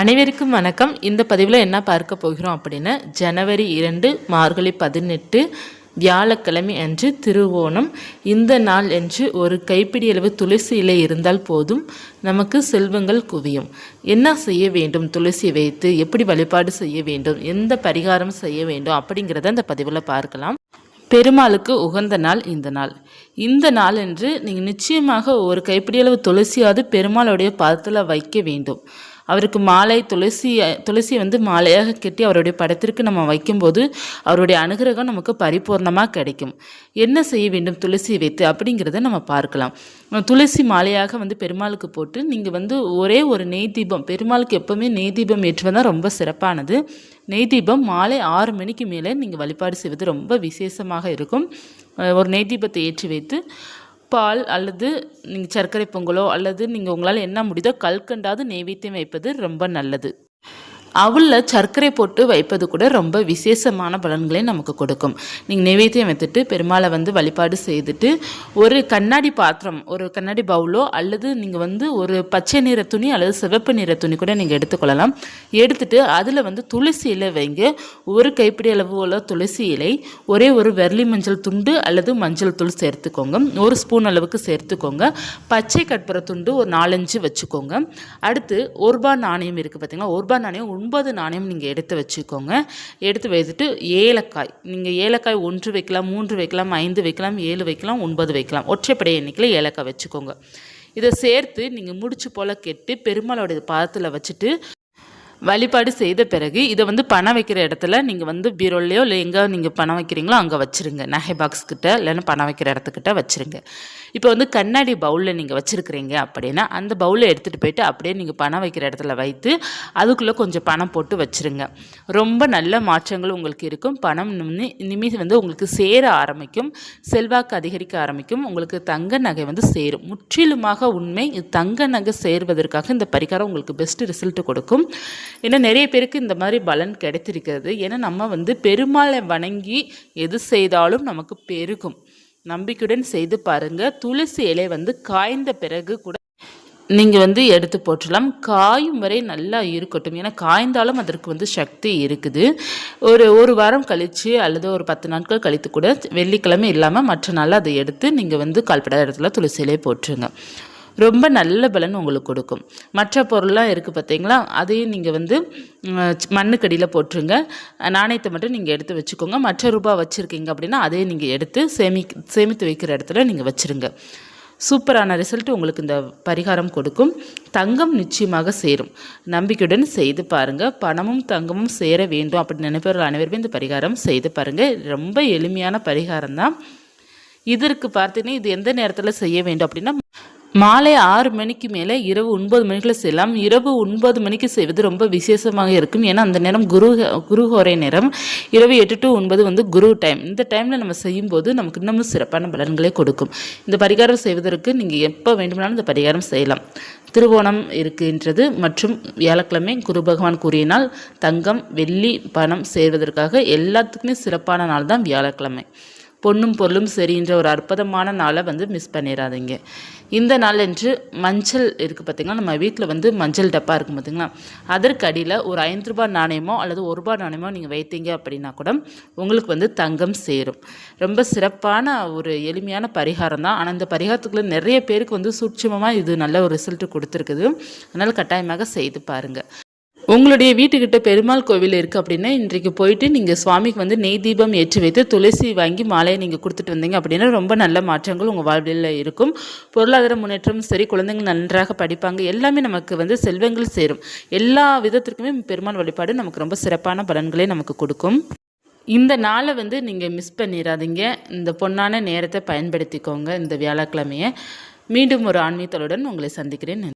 அனைவருக்கும் வணக்கம். இந்த பதிவில் என்ன பார்க்க போகிறோம் அப்படின்னா ஜனவரி இரண்டு மார்கழி பதினெட்டு வியாழக்கிழமை அன்று திருவோணம். இந்த நாள் என்று ஒரு கைப்பிடி அளவு துளசி இலை இருந்தால் போதும். நமக்கு செல்வங்கள் குவியும். என்ன செய்ய வேண்டும்? துளசி வைத்து எப்படி வழிபாடு செய்ய வேண்டும்? எந்த பரிகாரம் செய்ய வேண்டும்? அப்படிங்கிறத இந்த பதிவில் பார்க்கலாம். பெருமாளுக்கு உகந்த நாள் இந்த நாள். இந்த நாள் என்று நீங்கள் நிச்சயமாக ஒரு கைப்பிடி அளவு துளசியாவது பெருமாளுடைய பதத்தில் வைக்க வேண்டும். அவருக்கு மாலை துளசி துளசியை வந்து மாலையாக கட்டி அவருடைய படத்திற்கு நம்ம வைக்கும்போது அவருடைய அனுகிரகம் நமக்கு பரிபூர்ணமாக கிடைக்கும். என்ன செய்ய வேண்டும் துளசி வைத்து அப்படிங்கிறத நம்ம பார்க்கலாம். துளசி மாலையாக வந்து பெருமாளுக்கு போட்டு நீங்கள் வந்து ஒரே ஒரு நெய் தீபம் பெருமாளுக்கு எப்போவுமே நெய் தீபம் ஏற்றுவது தான் ரொம்ப சிறப்பானது. நெய் தீபம் மாலை ஆறு மணிக்கு மேலே நீங்கள் வழிபாடு செய்வது ரொம்ப விசேஷமாக இருக்கும். ஒரு நெய் தீபத்தை ஏற்றி வைத்து பால் அல்லது நீங்கள் சர்க்கரை பொங்கலோ அல்லது நீங்கள் உங்களால் என்ன முடியுதோ கல்கண்டாவது நெய்வேத்தியம் வைப்பது ரொம்ப நல்லது. அவளில் சர்க்கரை போட்டு வைப்பது கூட ரொம்ப விசேஷமான பலன்களை நமக்கு கொடுக்கும். நீங்கள் நைவேத்தியம் வைத்துட்டு பெருமாளை வந்து வழிபாடு செய்துட்டு ஒரு கண்ணாடி பாத்திரம் ஒரு கண்ணாடி பவுலோ அல்லது நீங்கள் வந்து ஒரு பச்சை நிற துணி அல்லது சிவப்பு நிற துணி கூட நீங்கள் எடுத்துக்கொள்ளலாம். எடுத்துட்டு அதில் வந்து துளசி இலை வைங்க. ஒரு கைப்பிடி அளவு உள்ள துளசி இலை ஒரே ஒரு வெர்லி மஞ்சள் துண்டு அல்லது மஞ்சள் தூள் சேர்த்துக்கோங்க. ஒரு ஸ்பூன் அளவுக்கு சேர்த்துக்கோங்க. பச்சை கற்பூர துண்டு ஒரு நாலஞ்சு வச்சுக்கோங்க. அடுத்து ஒருபா நாணயம் இருக்குது பார்த்தீங்களா ஒருபா நாணயம் ஒன்பது நாணயம் நீங்கள் எடுத்து வச்சுக்கோங்க. எடுத்து வைத்துட்டு ஏலக்காய். நீங்கள் ஏலக்காய் ஒன்று வைக்கலாம் மூன்று வைக்கலாம் ஐந்து வைக்கலாம் ஏழு வைக்கலாம் ஒன்பது வைக்கலாம். ஒற்றைப்படை எண்ணிக்கையில் ஏலக்காய் வச்சுக்கோங்க. இதை சேர்த்து நீங்கள் முடிச்சு போல் கெட்டு பெருமாளோடைய பாதத்தில் வச்சுட்டு வழிபாடு செய்த பிறகு இதை வந்து பணம் வைக்கிற இடத்துல நீங்கள் வந்து பீரோல்லையோ இல்லை எங்கே நீங்கள் பணம் வைக்கிறீங்களோ அங்கே வச்சுருங்க. நகை பாக்ஸ் கிட்ட இல்லைன்னா பணம் வைக்கிற இடத்துக்கிட்ட வச்சுருங்க. இப்போ வந்து கண்ணாடி பவுலில் நீங்கள் வச்சுருக்கிறீங்க அப்படின்னா அந்த பவுலை எடுத்துகிட்டு போயிட்டு அப்படியே நீங்கள் பணம் வைக்கிற இடத்துல வைத்து அதுக்குள்ளே கொஞ்சம் பணம் போட்டு வச்சுருங்க. ரொம்ப நல்ல மாற்றங்கள் உங்களுக்கு இருக்கும். பணம் நிமி வந்து உங்களுக்கு சேர ஆரம்பிக்கும். செல்வாக்கு அதிகரிக்க ஆரம்பிக்கும். உங்களுக்கு தங்க நகை வந்து சேரும். முற்றிலுமாக உண்மை. தங்க நகை சேர்வதற்காக இந்த பரிகாரம் உங்களுக்கு பெஸ்ட் ரிசல்ட் கொடுக்கும். ஏன்னா நிறைய பேருக்கு இந்த மாதிரி பலன் கிடைத்திருக்கிறது. ஏன்னா நம்ம வந்து பெருமாளை வணங்கி எது செய்தாலும் நமக்கு பெருகும். நம்பிக்கையுடன் செய்து பாருங்கள் துளசி இலை வந்து காய்ந்த பிறகு கூட நீங்கள் வந்து எடுத்து போற்றலாம் காயும் வரை நல்லா இருக்கட்டும். ஏன்னா காய்ந்தாலும் அதற்கு வந்து சக்தி இருக்குது. ஒரு ஒரு வாரம் கழித்து அல்லது ஒரு பத்து நாட்கள் கழித்து கூட வெள்ளிக்கிழமை இல்லாமல் மற்ற நாள் அதை எடுத்து நீங்கள் வந்து கால்படாத இடத்துல துளசியிலே போட்டுருங்க. ரொம்ப நல்ல பலன் உங்களுக்கு கொடுக்கும். மற்ற பொருள்லாம் இருக்குது பார்த்தீங்களா அதையும் நீங்கள் வந்து மண்ணுக்கடியில் போட்டுருங்க. நாணயத்தை மட்டும் நீங்கள் எடுத்து வச்சுக்கோங்க. மற்ற ரூபா வச்சுருக்கீங்க அப்படின்னா அதையும் நீங்கள் எடுத்து சேமி சேமித்து வைக்கிற இடத்துல நீங்கள் வச்சுருங்க. சூப்பரான ரிசல்ட் உங்களுக்கு இந்த பரிகாரம் கொடுக்கும். தங்கம் நிச்சயமாக சேரும். நம்பிக்கையுடன் செய்து பாருங்கள் பணமும் தங்கமும் சேர வேண்டும் அப்படின்னு நினைப்பவர்கள் அனைவருமே இந்த பரிகாரம் செய்து பாருங்கள் ரொம்ப எளிமையான பரிகாரம் தான் இதற்கு பார்த்தீங்கன்னா இது எந்த நேரத்தில் செய்ய வேண்டும் அப்படின்னா மாலை ஆறு மணிக்கு மேலே இரவு ஒன்பது மணிக்குள்ள செய்யலாம் இரவு ஒன்பது மணிக்கு செய்வது ரொம்ப விசேஷமாக இருக்கும். ஏன்னா அந்த நேரம் குரு குருஹோரை நேரம். இரவு எட்டு டு ஒன்பது வந்து குரு டைம் இந்த டைமில் நம்ம செய்யும்போது நமக்கு இன்னமும் சிறப்பான பலன்களை கொடுக்கும். இந்த பரிகாரம் செய்வதற்கு நீங்கள் எப்போ வேண்டுமானாலும் இந்த பரிகாரம் செய்யலாம். திருவோணம் இருக்கின்றது மற்றும் வியாழக்கிழமை குரு பகவான் கூறியினால் தங்கம் வெள்ளி பணம் சேர்வதற்காக எல்லாத்துக்குமே சிறப்பான நாள் தான் வியாழக்கிழமை. பொண்ணும் பொருளும் சரின்ற ஒரு அற்புதமான நாளை வந்து மிஸ் பண்ணிடாதீங்க இந்த நாள் என்று மஞ்சள் இருக்குது பார்த்திங்களா நம்ம வீட்டில் வந்து மஞ்சள் டப்பா இருக்கும் பார்த்திங்களா அதற்கு அடியில் ஒரு ஐந்து ரூபாய் நாணயமோ அல்லது ஒரு ரூபாய் நாணயமோ நீங்கள் வைத்தீங்க அப்படின்னா கூட உங்களுக்கு வந்து தங்கம் சேரும். ரொம்ப சிறப்பான ஒரு எளிமையான பரிகாரம் தான். ஆனால் இந்த பரிகாரத்துக்குள்ளே நிறைய பேருக்கு வந்து சூட்சமமாக இது நல்ல ஒரு ரிசல்ட் கொடுத்துருக்குது. அதனால் கட்டாயமாக செய்து பாருங்கள் உங்களுடைய வீட்டுக்கிட்ட பெருமாள் கோவில் இருக்குது அப்படின்னா இன்றைக்கு போயிட்டு நீங்கள் சுவாமிக்கு வந்து நெய் தீபம் ஏற்றி வைத்து துளசி வாங்கி மாலையை நீங்கள் கொடுத்துட்டு வந்தீங்க அப்படின்னா ரொம்ப நல்ல மாற்றங்கள் உங்கள் வாழ்வில் இருக்கும். பொருளாதார முன்னேற்றமும் சரி குழந்தைங்க நன்றாக படிப்பாங்க. எல்லாமே நமக்கு வந்து செல்வங்கள் சேரும். எல்லா விதத்திற்குமே பெருமாள் வழிபாடு நமக்கு ரொம்ப சிறப்பான பலன்களை நமக்கு கொடுக்கும். இந்த நாளை வந்து நீங்கள் மிஸ் பண்ணிடாதீங்க இந்த பொன்னான நேரத்தை பயன்படுத்திக்கோங்க இந்த வியாழக்கிழமையை. மீண்டும் ஒரு ஆன்மீகத்தலுடன் உங்களை சந்திக்கிறேன்.